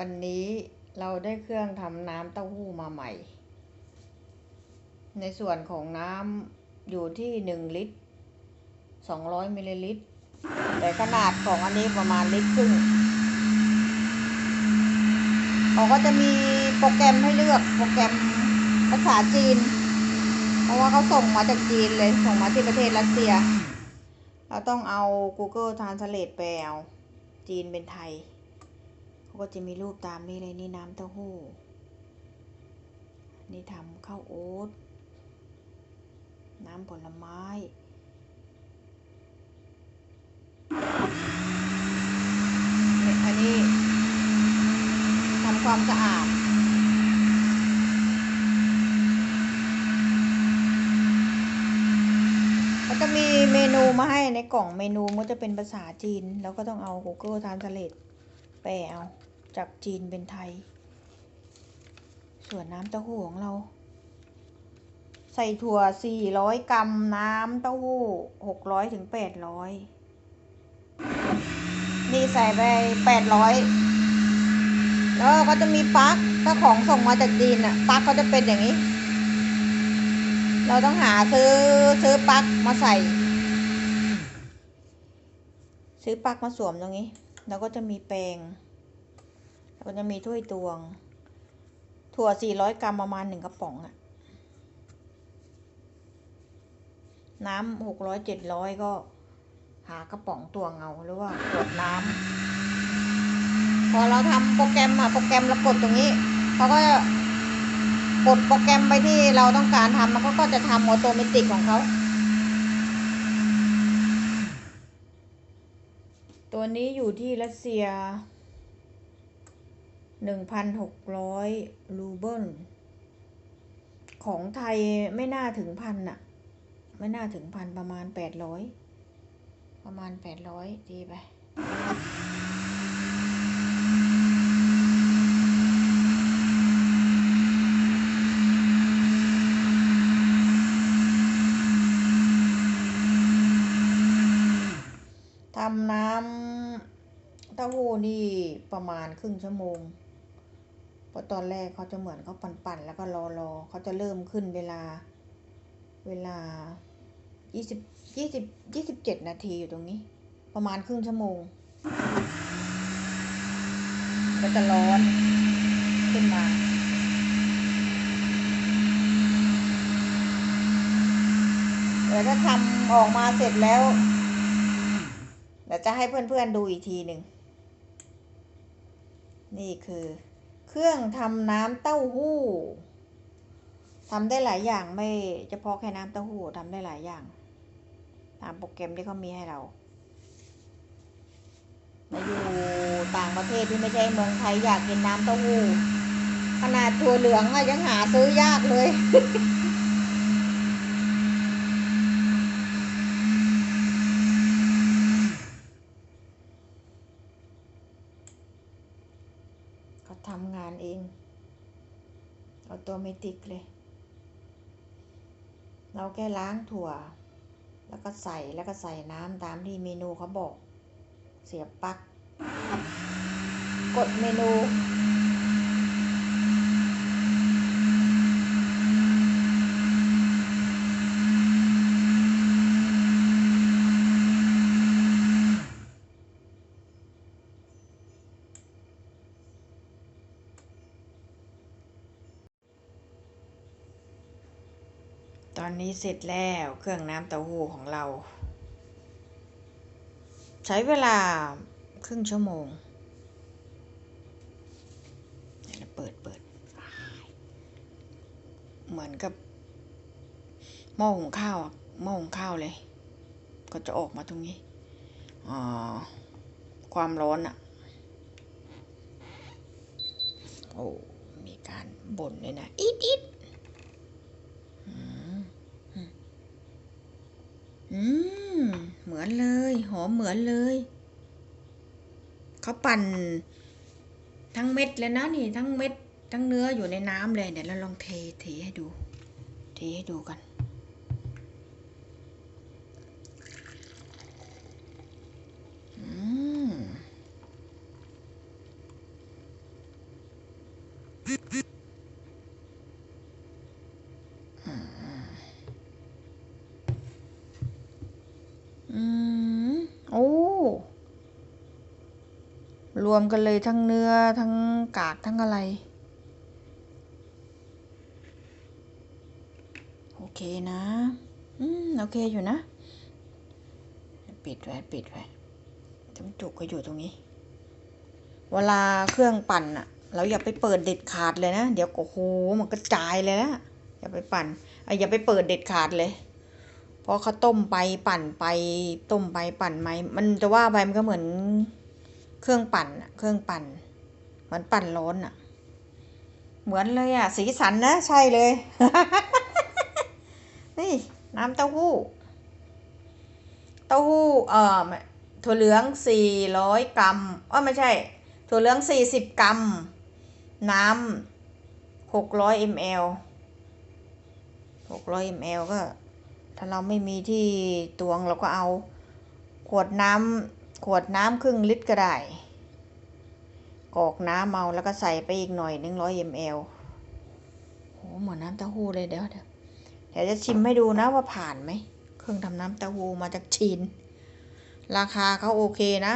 วันนี้เราได้เครื่องทำน้ำเต้าหู้มาใหม่ ในส่วนของน้ำอยู่ที่หนึ่งลิตรสองร้อยมิลลิลิตร แต่ขนาดของอันนี้ประมาณลิตรครึ่งเขาก็จะมีโปรแกรมให้เลือกโปรแกรมภาษาจีน เพราะว่าเขาส่งมาจากจีนเลย ส่งมาที่ประเทศรัสเซีย เราต้องเอา Google Translate แปลจีนเป็นไทย เขาก็จะมีรูปตามนี้เลยนี่น้ำเต้าหู้ นี่ทำข้าวโอ๊ต น้ำผลไม้เนี่ยอันนี้ทำความสะอาดเขาจะมีเมนูมาให้ในกล่องเมนูมันจะเป็นภาษาจีน แล้วก็ต้องเอา Google Translate แปลเอาจากจีนเป็นไทย ส่วนน้ำเต้าหู้ของเรา ใส่ถั่ว 400 กรัมน้ำเต้าหู้ 600ถึง800 นี่ใส่ไป 800 แล้วก็จะมีปลั๊กถ้าของส่งมาจากจีนอะปลั๊กเขาจะเป็นอย่างนี้ เราต้องหาซื้อซื้อปลั๊กมาใส่ ซื้อปลั๊กมาสวมตรงนี้ แล้วก็จะมีแปรงแล้วก็จะมีถ้วยตวง ถั่ว 400 กรัมประมาณหนึ่งกระป๋องอะน้ำ600 700ก็ หากระป๋องตวงเอาหรือว่าขวดน้ำพอเราทำโปรแกรมอะโปรแกรมเรากดตรงนี้เขาก็จะกดโปรแกรมไปที่เราต้องการทำแล้วก็จะทำออโตเมติกของเขา ตัวนี้อยู่ที่รัสเซียหนึ่งพันหกร้อยรูเบิล ของไทยไม่น่าถึงพันอะไม่น่าถึงพันประมาณแปดร้อยประมาณแปดร้อยดีไปทำน้ำ เต้าหู้นี่ประมาณครึ่งชั่วโมง เพราะตอนแรกเขาจะเหมือนเขาปั่นๆแล้วก็รอรอเขาจะเริ่มขึ้นเวลา เวลายี่สิบยี่สิบยี่สิบเจ็ดนาทีอยู่ตรงนี้ ประมาณครึ่งชั่วโมง ก็จะร้อนขึ้นมาเดี๋ยวถ้าทำออกมาเสร็จแล้ว เดี๋ยวจะให้เพื่อนๆดูอีกทีหนึ่ง นี่คือ เครื่องทำน้ำเต้าหู้ทำได้หลายอย่างไม่เฉพาะแค่น้ำเต้าหู้ทำได้หลายอย่าง ตามโปรแกรมที่เขามีให้เรามาอยู่ต่างประเทศที่ไม่ใช่เมืองไทยอยากกินน้ำเต้าหู้ขนาดถั่วเหลืองอะยังหาซื้อยากเลย เขาทำงานเอง ออโตเมติกเลย เราแค่ล้างถั่ว แล้วก็ใส่แล้วก็ใส่น้ำตามที่เมนูเขาบอก เสียบปลั๊ก กดเมนู อนนี้เสร็จแล้วเครื่องน้ำเต้าหู้ของเรา ใช้เวลาครึ่งชั่วโมงเปิดเปิด เหมือนกับหม้อหุงข้าวหม้อหุงข้าวเลย ก็จะออกมาตรงนี้อ่าความร้อนอะโอ้มีการบ่นเลยนะ อีดอีด อืม เหมือนเลย หอมเหมือนเลย เขาปั่น ทั้งเม็ดเลยนะนี่ ทั้งเม็ด ทั้งเนื้ออยู่ในน้ำเลยเดี๋ยวเราลองเทเทให้ดู เทให้ดูกัน อืม รวมกันเลยทั้งเนื้อทั้งกากทั้งอะไร โอเคนะ อืม โอเคอยู่นะ ปิดไว้ปิดไว้จำจุกก็อยู่ตรงนี้ เวลาเครื่องปั่นอะเราอย่าไปเปิดเด็ดขาดเลยนะ เดี๋ยวโอ้โหมันกระจายเลยนะอย่าไปปั่นไอ้ยอย่าไปเปิดเด็ดขาดเลยเพราะเขาต้มไปปั่นไปต้มไปปั่นไปมันจะว่าไปมันก็เหมือน เครื่องปั่นอะเครื่องปั่นเหมือนปั่นร้อนอะเหมือนเลยอะสีสันนะใช่เลย นี่น้ำเต้าหู้ เต้าหู้เอ่อถั่วเหลืองสี่ร้อยกรัมอ๋อไม่ใช่ ถั่วเหลืองสี่สิบกรัม น้ำหกร้อยมลหกร้อยมลก็ ถ้าเราไม่มีที่ตวงเราก็เอา ขวดน้ำ ขวดน้ำครึ่งลิตรก็ได้กอกน้ำเมาแล้วก็ใส่ไปอีกหน่อยหนึ่งร้อยมลโหเหมือนน้ำเต้าหู้เลยเดี๋ยวเดี๋ยวเดี๋ยวจะชิมให้ดูนะว่าผ่านไหมเครื่องทำน้ำเต้าหู้มาจากจีน ราคาเขาโอเคนะ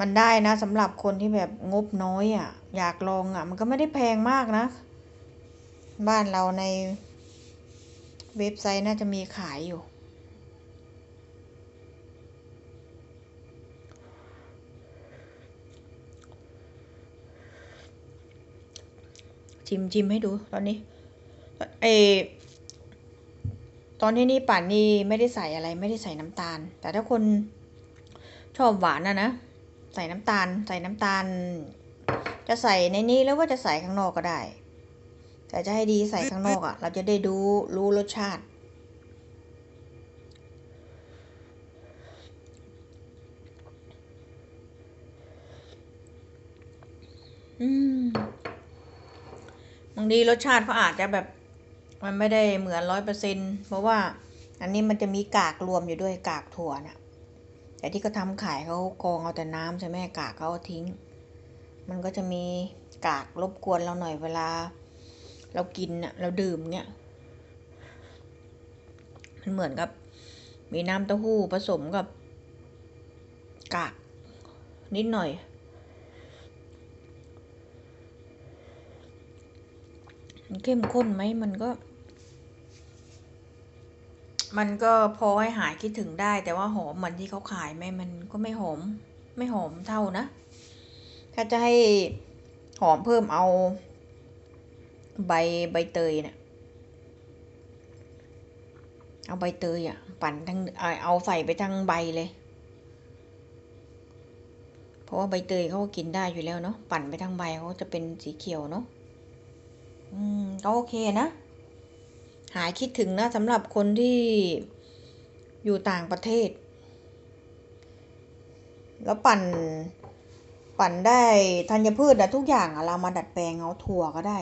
มันได้นะสำหรับคนที่แบบงบน้อยอะ อยากลองอะ มันก็ไม่ได้แพงมากนะ บ้านเราในเว็บไซต์น่าจะมีขายอยู่ ชิมชิมให้ดูตอนนี้เอตอนที่นี่ปั่นนี่ไม่ได้ใส่อะไรไม่ได้ใส่น้ำตาล แต่ถ้าคนชอบหวานนะนะใส่น้ำตาล ใส่น้ำตาล จะใส่ในนี้แล้วว่าจะใส่ข้างนอกก็ได้ แต่จะให้ดีใส่ข้างนอกอะ่ะ เราจะได้ดูรู้รสชาติ อืมางทีรสชาติเขาอาจจะแบบมันไม่ได้เหมือนร้อยเปอร์เซ็นเพราะว่าอันนี้มันจะมีกากรวมอยู่ด้วยกากถั่วน่ะ แต่ที่เขาทำขายเขากรองเอาแต่น้ำใช่ไหมกากเขาเอาทิ้ง มันก็จะมีกากรบกวนเราหน่อยเวลา เรากินน่ะเราดื่มเนี่ยมันเหมือนกับ มีน้ำเต้าหู้ผสมกับกากนิดหน่อย มันเข้มข้นไหมมันก็ มันก็พอให้หายคิดถึงได้ แต่ว่าหอมเหมือนที่เขาขายไหมมันก็ไม่หอม ไม่หอมเท่านะ ถ้าจะให้หอมเพิ่มเอา ใบใบเตยเนะี่ยเอาใบเตยอะ ปั่นทั้งเอาใส่ไปทั้งใบเลย เพราะว่าใบเตยเขาก็กินได้อยู่แล้วเนาะปั่นไปทั้งใบเขาจะเป็นสีเขียวเนาะ อืมก็โอเคนะ หายคิดถึงนะสำหรับคนที่อยู่ต่างประเทศ แล้วปั่น ปั่นได้ธัญพืชอะทุกอย่างอะเรามาดัดแปลงเอาถั่วก็ได้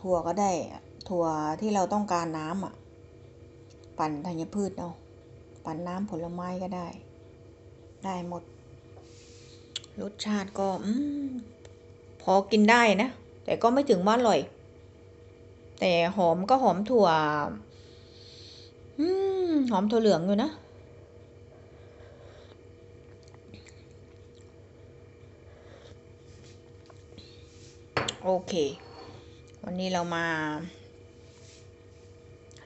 ถั่วก็ได้ ถั่วที่เราต้องการน้ำอะปั่นธัญพืชเอาปั่นน้ำผลไม้ก็ได้ ได้หมด รสชาติก็อพอกินได้นะ แต่ก็ไม่ถึงว่าอร่อย แต่หอมก็หอมถั่วหอมถั่วเหลืองอยู่นะ โอเค วันนี้เรามา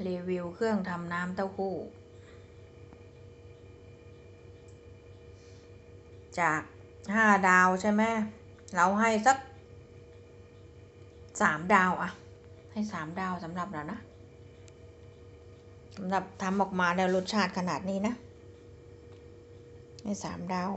รีวิวเครื่องทำน้ำเต้าหู้ จากห้าดาวใช่ไหม เราให้สักสามดาวอะ ให้สามดาวสำหรับเรานะสำหรับทำออกมาแล้วรสชาติขนาดนี้นะ ให้สามดาว